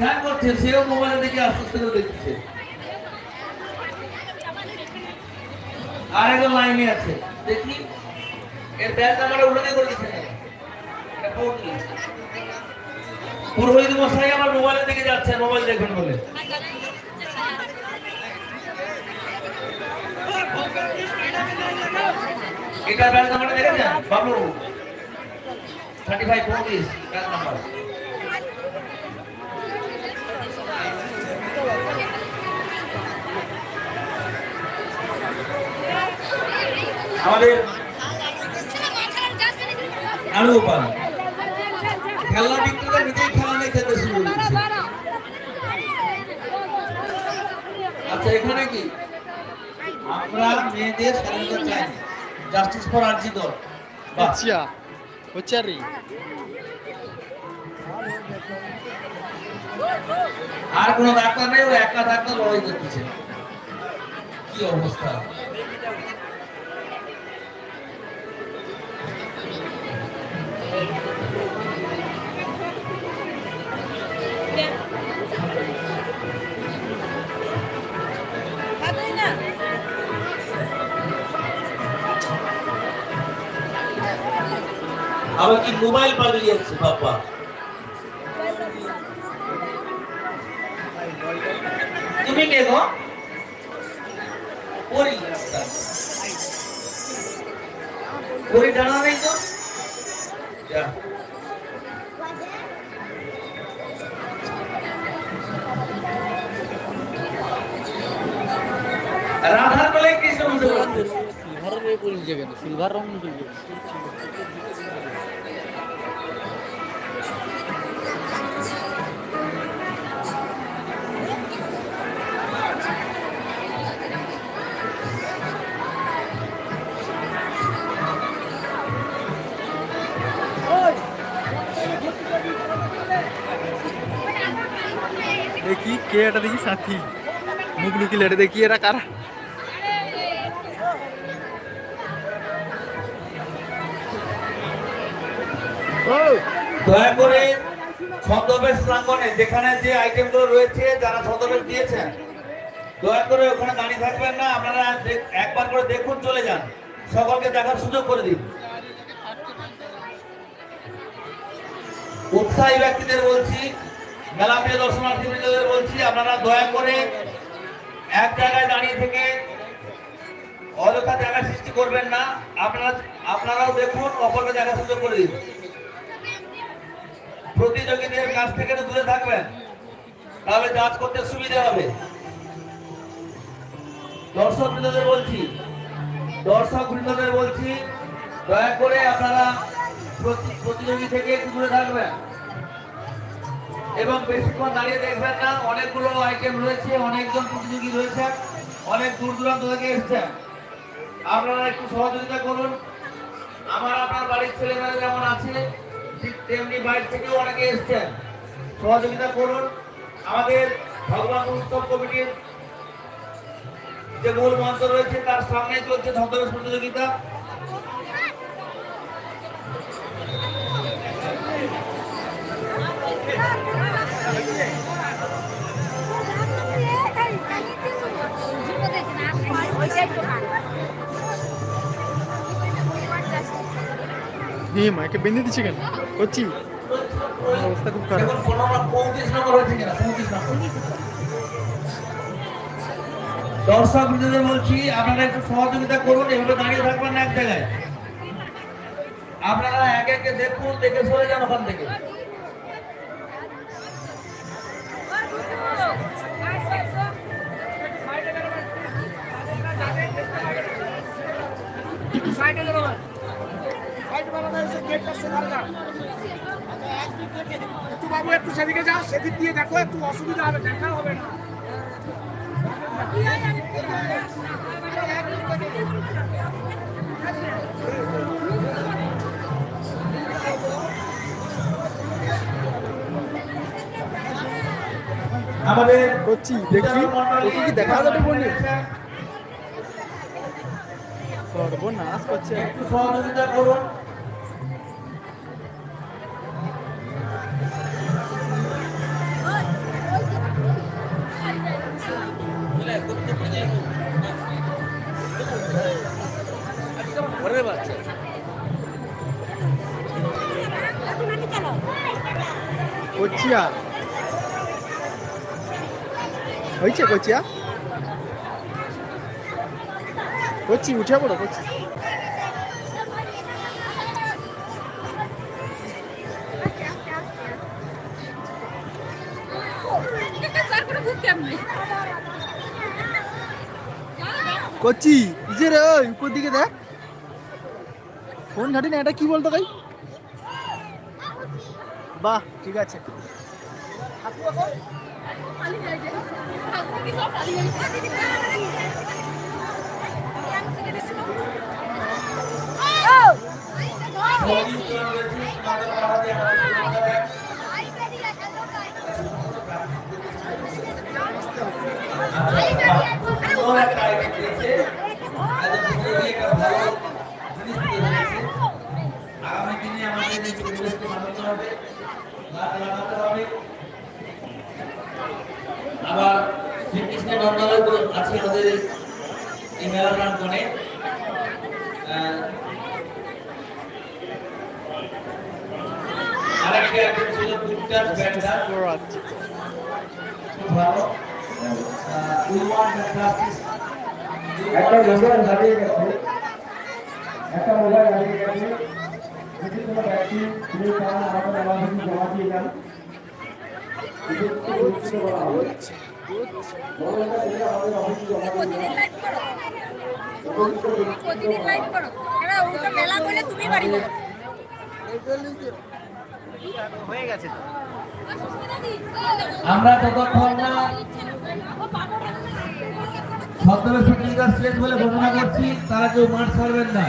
ধ্যান করছে, সেও মোবাইলে দেখে আস্তে আস্তে করে দেখছে। আর লাইনে আছে। দেখি এর ব্যাগ নাম্বারটা উল্লেখ করে দিচ্ছে পুরোহিত মশাই আমার মোবাইলের দিকে যাচ্ছে, মোবাইল দেখবেন বলে। এটা ব্যাগ নাম্বারটা দেখেছেন বাবু থার্টি ফাইভ ব্যাগ নাম্বার। আমাদের আলু খেলনা বিক্রেতা নিজেই খেলনা খেতে শুরু করেছে। আচ্ছা এখানে কি? আমরা মেয়েদের স্বাধীনতা চাই। জাস্টিস ফর আরজি দল। হচ্ছে আর কোনো ডাক্তার নেই ও একা ডাক্তার লড়াই করতেছে। কি অবস্থা? আবার কি মোবাইল পালিয়ে যাচ্ছে বাবা তুমি কে গো পরি আচ্ছা। পরি জানা সিলভারের বলছে কেন? সিলভার রং বলছে দেখি কে এটা দেখি সাথী। মুখ লুকিলে দেখি এরা কারা। দয়া করে ছদ্মবেশ প্রাঙ্গণে, যেখানে যে আইটেমগুলো রয়েছে, যারা ছদ্মবেশ দিয়েছেন, দয়া করে ওখানে দাঁড়িয়ে থাকবেন না। আপনারা একবার করে দেখুন, চলে যান। সকলকে দেখার সুযোগ করে দিন। উৎসাহী ব্যক্তিদের বলছি, মেলা প্রিয় দর্শনার্থীবৃন্দদের বলছি, আপনারা দয়া করে এক জায়গায় দাঁড়িয়ে থেকে অযথা জায়গা সৃষ্টি করবেন না। আপনারা আপনারাও দেখুন, অপরকে দেখার সুযোগ করে দিন। প্রতিযোগীদের কাছ থেকে দূরে থাকবেন। তাহলে কাজ করতে সুবিধা হবে। দর্শক বৃন্দদের বলছি, দর্শক বৃন্দদের বলছি, দয়া করে আপনারা প্রতি- প্রতিযোগী থেকে একটু দূরে থাকবেন। এবং বেশিক্ষণ দাঁড়িয়ে দেখবেন না, অনেকগুলো আইটেম রয়েছে, অনেকজন প্রতিযোগী রয়েছে, অনেক দূর দূরান্ত থেকে এসছেন। আপনারা একটু সহযোগিতা করুন। আমার, আপনার বাড়ির ছেলেমেয়েরা যেমন আছে ঠিক তেমনি বাইরে থেকেও অনেকে এসছেন। সহযোগিতা করুন। আমাদের ভগবান উৎসব কমিটির যে মূল মন্ত্র রয়েছে, তার সামনে চলছে ছদ্মবেশ প্রতিযোগিতা। হে মাকে বেঁধে দিচ্ছে কেন? করছি আমার অবস্থা খুব খারাপ। হয়েছে দর্শক বৃন্দদের বলছি আপনারা একটু সহযোগিতা করুন এভাবে দাঁড়িয়ে থাকবেন না এক জায়গায়। আপনারা একে একে দেখুন দেখে সরে যান ওখান থেকে। সাইডে সাইডে দাঁড়াবেন সে গেটটা যান একটু বাবু একটু সেদিকে যাও সেদিক দিয়ে দেখো একটু অসুবিধা হবে দেখা হবে না। আমাদের করছি দেখি। কি দেখা যাবে বলি সর্বনাশ করছে। একটু সহযোগিতা করুন। করে বাচ্চা। কচিয়া। হয়েছে কচিয়া? কচি, উঠে পড়ো, কচি। কচি যে রে উপর দিকে দেখ। ফোন ঘাটি না এটা কি বলতো ভাই? বাহ ঠিক আছে। সুন্দর নন্দালয় তো আছে আমাদের এই- মেলা প্রাঙ্গণে আরেকটা আইটেম ছিল দুটার ব্যান্ডার খুব ভালো। একটা মোবাইল হারিয়ে গেছে। একটা মোবাইল হারিয়ে গেছে। যদি কোনো ব্যক্তি মোবাইলটা দিলে আমাদের অফিসে জমা দিয়ে প্রতিদিন লাইভ করো? প্রতিদিন লাইভ করো? এরা ওটা মেলা করলে তুমি বাড়ি বলো আমরা ততক্ষণ না ছদ্মবেশ প্রতিযোগিতার শেষ বলে ঘোষণা করছি তারা কেউ মাঠ ছাড়বেন না।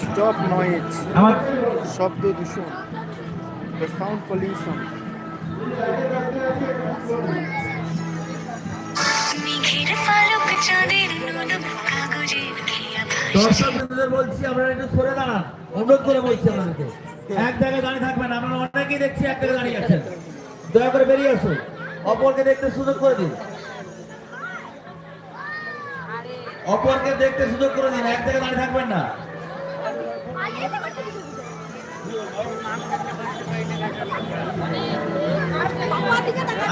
স্টপ নয়েজ আমার শব্দ দূষণ দ্য সাউন্ড পলিউশন মেঘের পালক চাঁদের নদ কাগজের খেয়া ভাসে দর্শক বন্ধুদের বলছি আপনারা একটু সরে দাঁড়ান। অনুরোধ করে বলছি আপনাদেরকে। এক জায়গায় দাঁড়িয়ে থাকবেন আপনারা অনেকেই দেখছি এক জায়গায় দাঁড়িয়ে আছেন। দয়া করে বেরিয়ে আসুন। অপরকে দেখতে সুযোগ করে দিন। অপরকে দেখতে সুযোগ করে দিন, এক জায়গায় দাঁড়িয়ে থাকবেন না।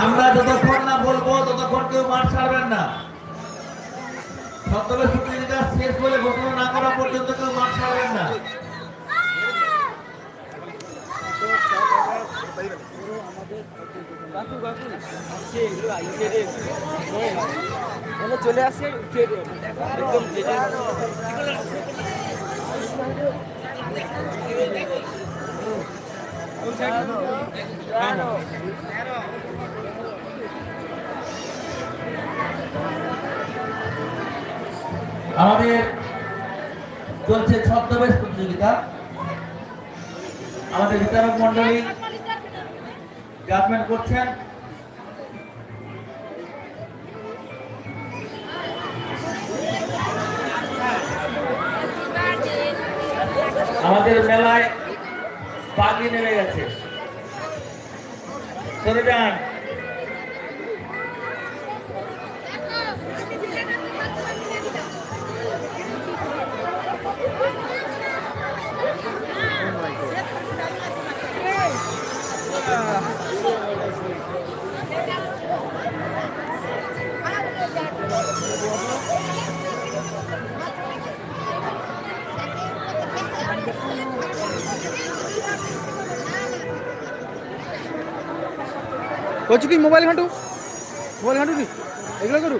আমরা যতক্ষণ না বলব, ততক্ষণ কেউ মাঠ ছাড়বেন না। সপ্তমে প্রতিযোগিতা শেষ বলে ঘোষণা না করা পর্যন্ত কেউ মাঠ ছাড়বেন না। চলে আসে আমাদের চলছে ছদ্মবেশ প্রতিযোগিতা। আমাদের বিতরক মন্ডলী জাজমেন্ট করছেন। আমাদের মেলায় পাগড়ি নেমে গেছে। সরে যান। করছু কি মোবাইল ঘাঁটু? মোবাইল ঘাঁটু কি? এগুলো করু।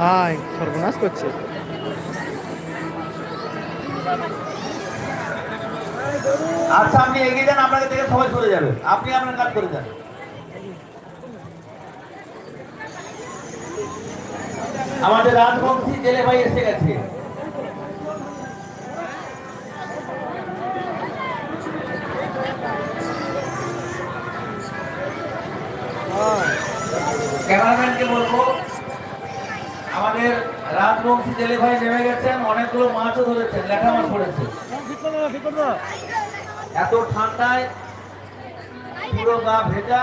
হাই, সর্বনাশ করছে। আচ্ছা আপনি এগিয়ে যান, আপনাকে থেকে সবাই চলে যাবে। আপনি আপনার কাজ করে যান। আমাদের রাজবংশী জেলে ভাই এসে গেছে। ক্যামেরাম্যানকে বলব, আমাদের রাজবংশী জেলে ভাই নেমে গেছেন, অনেকগুলো মাছও ধরেছেন লেখা মাছ পড়েছে। এত ঠান্ডায় পুরো গা ভেজা।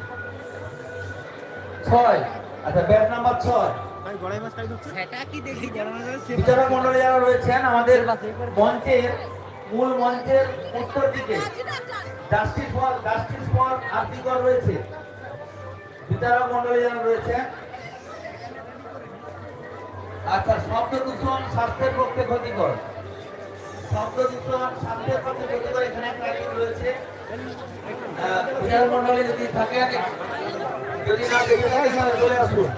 ছয়। আচ্ছা ব্যাট নাম্বার ছয়। বিচারক মন্ডলী যারা রয়েছেন আমাদের মঞ্চের মূল মঞ্চের উত্তর দিকে justice for justice for article রয়েছে। বিচারক মন্ডলী যারা রয়েছেন। আচ্ছা শব্দ দূষণ স্বাস্থ্যের পক্ষে ক্ষতিকর। শব্দ দূষণ স্বাস্থ্যের পক্ষে ক্ষতিকর এখানে একটা রয়েছে। বিচারক মন্ডলী যদি থাকেন যদি না দেখে থাকেন তাহলে চলে আসুন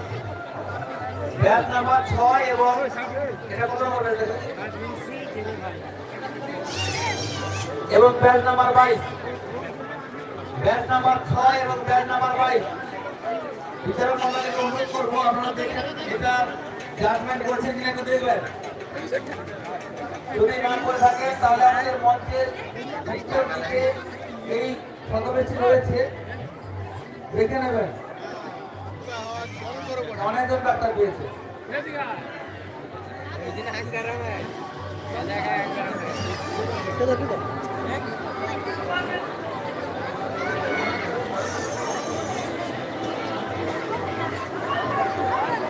ব্যাচ নাম্বার ছয় এবং এটা কত নম্বর এবং ব্যাচ নাম্বার বাইশ। ব্যাচ নাম্বার ছয় এবং ব্যাচ নাম্বার বাইশ। বিচারক মন্ডলীকে অনুরোধ করব আপনারা দেখেন এটা জাজমেন্ট করছেন কিনা একটু দেখবেন। যদি না করে থাকে, তাহলে আমাদের মঞ্চের উত্তর দিকে এই শতবেশী রয়েছে। দেখে নেবেন। অনেকজন ডাক্তার পেয়েছে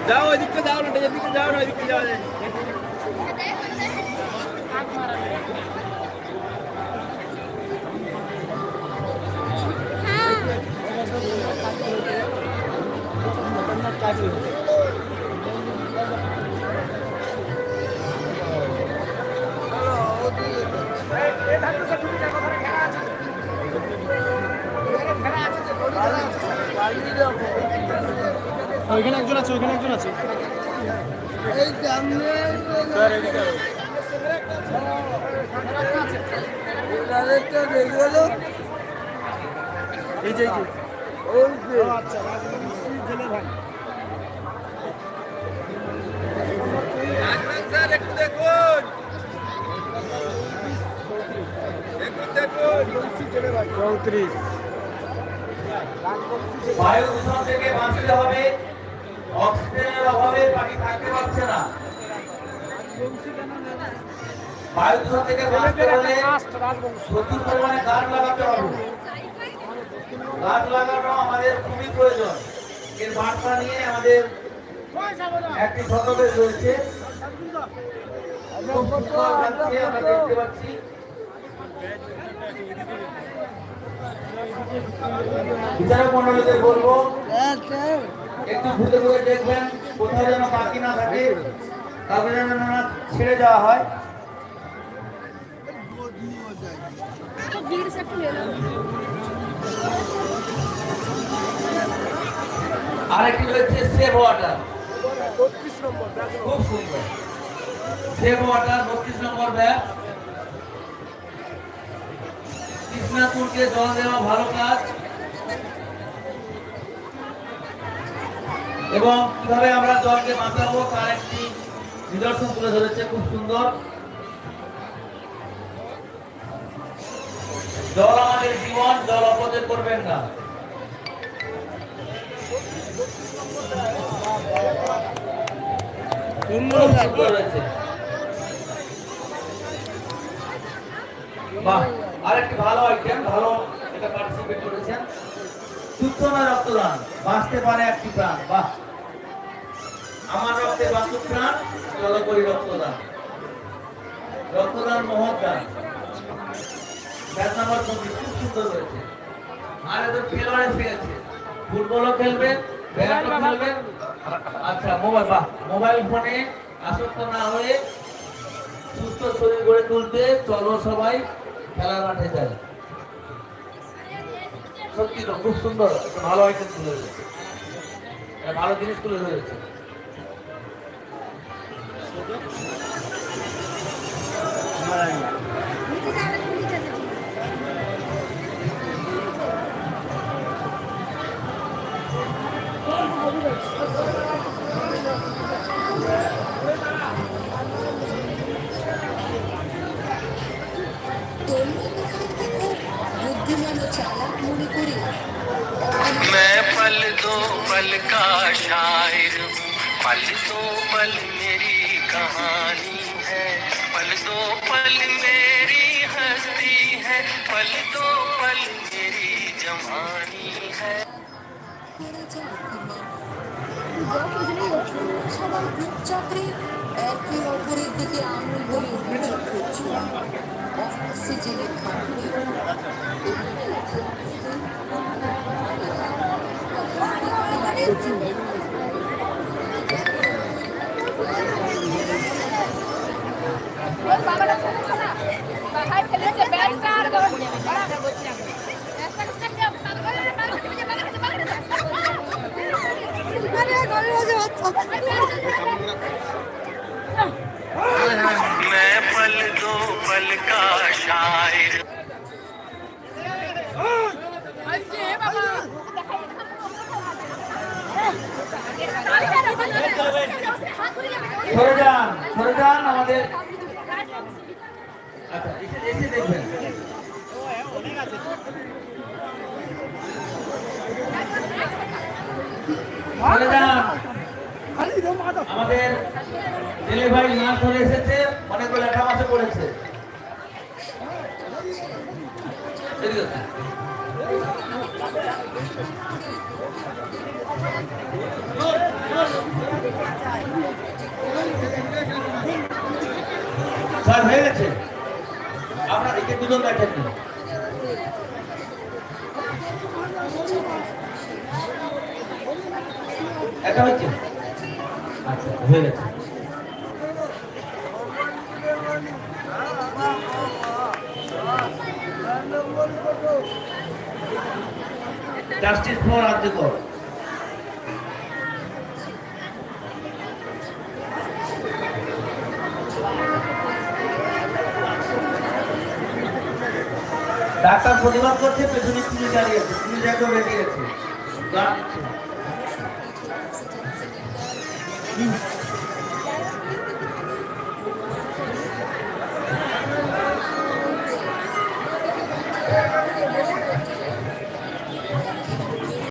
যাও ওইদিকে যাও না এদিকে যাও না ওইদিকে যাও কাজ। ওইখানে একজন আছে ওইখানে একজন আছে। স্যার এদিকে আসুন। এই যে। ও আচ্ছা জেলে ভাই। চৌত্রিশ বায়ু দূষণ থেকে বাঁচতে হবে অক্সিজেনের অভাবে পাখি থাকতে পারছে না বায়ু দূষণ থেকে বাঁচতে হলে প্রচুর পরিমাণে গাছ লাগাতে হবে গাছ লাগানো আমাদের খুবই প্রয়োজন এর বার্তা নিয়ে আমাদের লাগছে, আমরা দেখতে পাচ্ছি বিচারক মন্ডলীদের বলব হ্যাঁ, একটু ঘুরে ঘুরে দেখবেন কোথাও যেন বাকি না থাকে কাউকে যেন না ছেড়ে দেওয়া হয়। আরেকটি হচ্ছে সেভ ওয়াটার। খুব সুন্দর। সেভ ওয়াটার বত্রিশ নম্বর ব্যাগ কৃষ্ণাপুরকে জল দেওয়া ভালো কাজ। এবং কীভাবে আমরা জলকে বাঁচাবো তার একটি নিদর্শন তুলে ধরেছে, খুব সুন্দর। জল আমাদের জীবন, জল অপচয় করবেন না। বাহ। আরেকটি ভালো আইটেম, ভালো এটা পার্টিসিপেট করেছেন। রক্তদান, বাঁচতে পারে একটি প্রাণ, বাহ। আমার রক্তে বাঁচুক প্রাণ, চলো করি রক্তদান। রক্তদান ব্যাট নাম্বার খুব সুন্দর আর ফুটবলও খেলবেন ব্যাটও আচ্ছা মোবাইল, বাহ, মোবাইল ফোনে আসক্ত না হয়ে সুস্থ শরীর গড়ে তুলতে চলো সবাই। খেলার মাঠে যায়। সত্যি তো, খুব সুন্দর ভালো আইটেম তুলে ধরেছে। ভালো জিনিস তুলে ধরেছে। নিচে সবার চক্রে একে অপরের দিকে আঙুল বলে অভিযোগ করছিল অক্সিজেনের ওর বাবাটা ফেলেছে ব্যাগটা আর আরে গলে হয়ে যাচ্ছে मैं पल दो पल का शायर আজকে বাবা সরে যান সরে যান আমাদের আচ্ছা এসে এসে দেখবেন সরে যান আমাদের দিলীপ ভাই মাছ ধরে এসেছে, অনেকগুলো লেখা মাছে পড়েছে স্যার, হয়ে গেছে আপনার একে দুজন দেখেন। একা হচ্ছে হয়ে গেছে। জাস্টিস ফর রাজ্যকর ডাক্তার প্রতিবাদ করছে, পেছনে পুলিশ দাঁড়িয়ে আছে। পুলিশ একদম গান দিচ্ছে।